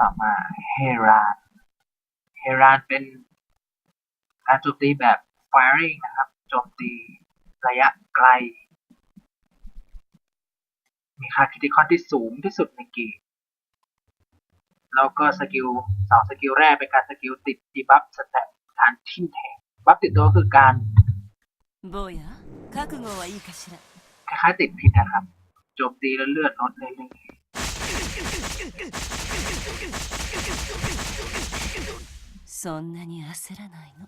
ต่อมาเฮรานเฮรานเป็นการโจมตีแบบ firing นะครับ โจมตีระยะไกล มีค่าคิติคอนที่สูงที่สุดในเกมแล้วก็สกิลสองสกิลแรกเป็นการสกิลติดดีบัฟสแตทฐานทิ้งแทงบัฟติดตัวคือการคล้ายๆติดพิษนะครับ โจมตีแล้วเลือดลดเรื่อยๆ そんなに焦らないの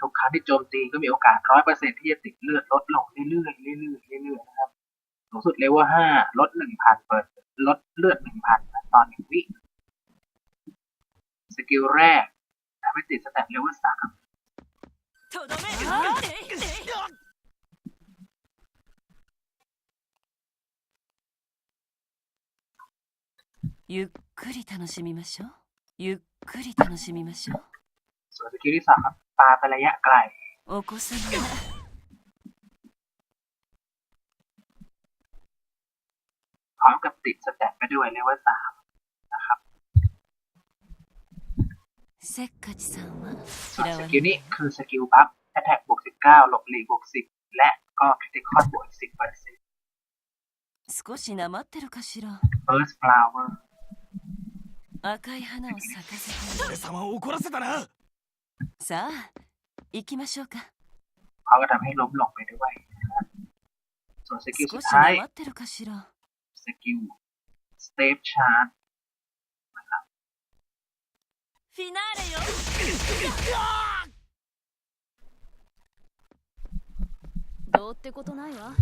ทุกครั้งที่โจมตีก็มีโอกาสร้อยเปอร์เซ็นที่จะติดเลือดลดลงเรื่อยๆเรื่อยๆเรื่อยๆนะครับ สูงสุดเลเวลห้าลดหนึ่งพันเปิดลดเลือดหนึ่งพันตอนหนึ่งวิ สกิลแรกทำให้ติดสแตทเลเวลสาม とどめゆっくり楽しみましょう ゆっくり楽しみましょ ส่วนสกิลที่สามครับปาไประยะไกล うお子様は พร้อมกับติดสแตทไปด้วยเลเวลสามนะครับ せっかちさんは ส่วน 嫌 ส わ กิล れ นี้คือสกิลบัฟแอตแทกบวกสิบเก้าหลบหลีกบวกสิบและก็คริติคอนบวกสิบเปอร์เซ็นต์ 少しなまってるかしら first flower 赤い花を咲かせて俺様を怒らせたなさあ行きましょうか เขาก็ทำให้ล้มลงไปด้วยนะครับส่วนสกิลสุ 少 ด し ท้าย なまってるかしら สกิล step chart フィナーレよどうってことないわ